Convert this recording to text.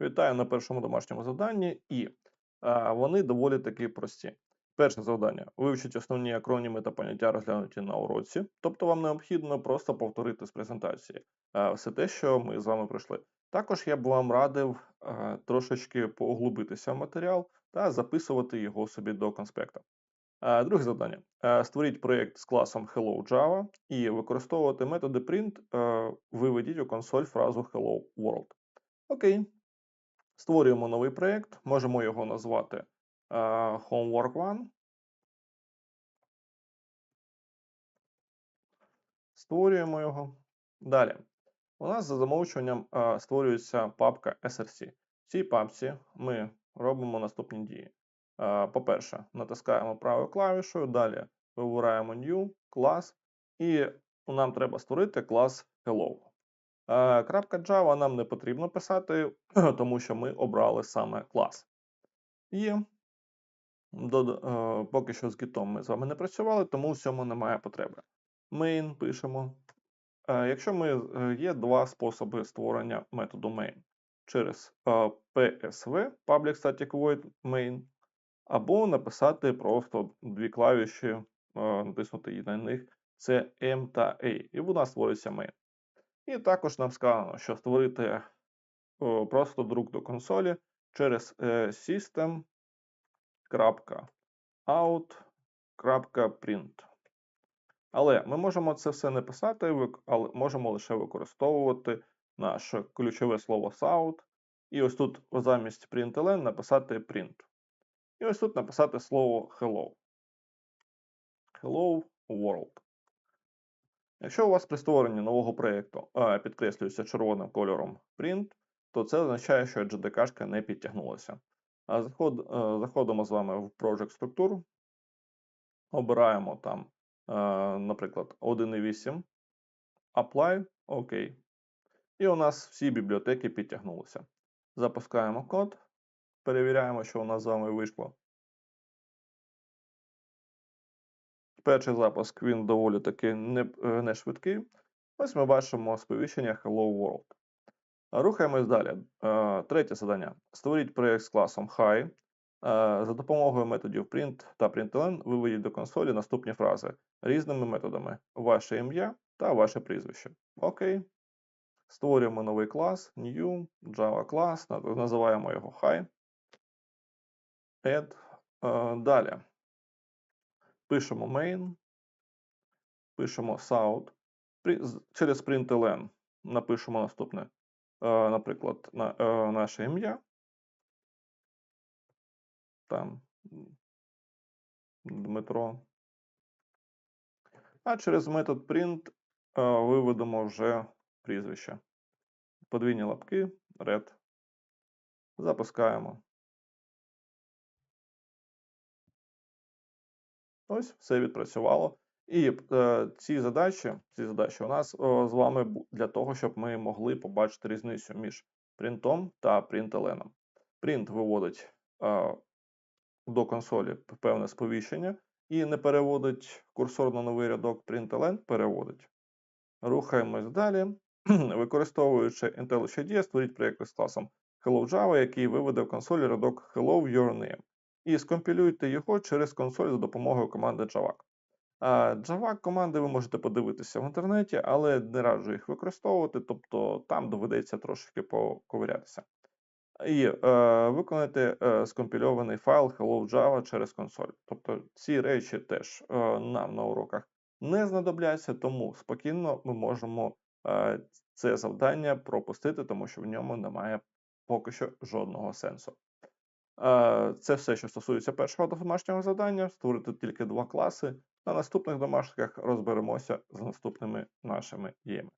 Вітаю на першому домашньому завданні, і а, вони доволі таки прості. Перше завдання: вивчіть основні акроніми та поняття розглянуті на уроці. Тобто вам необхідно просто повторити з презентації а, все те, що ми з вами пройшли. Також я б вам радив а, трошечки поглубитися в матеріал та записувати його собі до конспекта. А, Друге завдання: А, створіть проєкт з класом Hello Java і використовувати методи print. а, Виведіть у консоль фразу Hello World. Окей. Створюємо новий проєкт, можемо його назвати е, Homework One. Створюємо його. Далі. У нас за замовчуванням е, створюється папка SRC. В цій папці ми робимо наступні дії. Е, По-перше, натискаємо правою клавішою, далі вибираємо New, клас, і нам треба створити клас Hello. Е, Крапка Java нам не потрібно писати, тому що ми обрали саме клас. І е, поки що з Git ми з вами не працювали, тому в цьому немає потреби. Main пишемо. Е, Якщо ми є два способи створення методу main через PSV, Public Static Void Main, або написати просто дві клавіші, натиснути на них це M та A, і вона створюється main. І також нам сказано, що створити просто друк до консолі через е, system.out.print. Але ми можемо це все не писати, але можемо лише використовувати наше ключове слово sout. І ось тут замість println написати print. І ось тут написати слово hello. Hello world. Якщо у вас при створенні нового проєкту підкреслюється червоним кольором print, то це означає, що JDK не підтягнулася. Е, заходимо з вами в Project Structure, обираємо там, е, наприклад, 1.8, Apply, OK. І у нас всі бібліотеки підтягнулися. Запускаємо код, перевіряємо, що у нас з вами вийшло. Перший запуск він доволі таки не, е, не швидкий. Ось ми бачимо сповіщення Hello World. Рухаємось далі. Е, Третє завдання. Створіть проєкт з класом Hi. Е, За допомогою методів print та println виведіть до консолі наступні фрази різними методами: ваше ім'я та ваше прізвище. Окей. Створюємо новий клас, New, Java клас, називаємо його Hi. Add. Далі. Пишемо main, пишемо sout. Через println напишемо наступне, е, наприклад, на, е, наше ім'я. Там Дмитро. А через метод print е, виведемо вже прізвище. Подвійні лапки, red. Запускаємо. Ось все відпрацювало. І е, ці задачі, ці задачі у нас о, з вами для того, щоб ми могли побачити різницю між принтом та println. Print виводить е, до консолі певне сповіщення і не переводить курсор на новий рядок, println переводить. Рухаємось далі. Використовуючи IntelliJ IDEA, створіть проєкт з класом Hello Java, який виведе в консолі рядок Hello Your Name. І скомпілюйте його через консоль за допомогою команди Javac. Javac команди ви можете подивитися в інтернеті, але не раджу їх використовувати, тобто там доведеться трошки поковирятися. І е, виконати е, скомпільований файл Hello Java через консоль. Тобто ці речі теж е, нам на уроках не знадобляться, тому спокійно ми можемо е, це завдання пропустити, тому що в ньому немає поки що жодного сенсу. Е, Це все, що стосується першого домашнього завдання. Створити тільки два класи. На наступних домашніх розберемося з наступними нашими діями.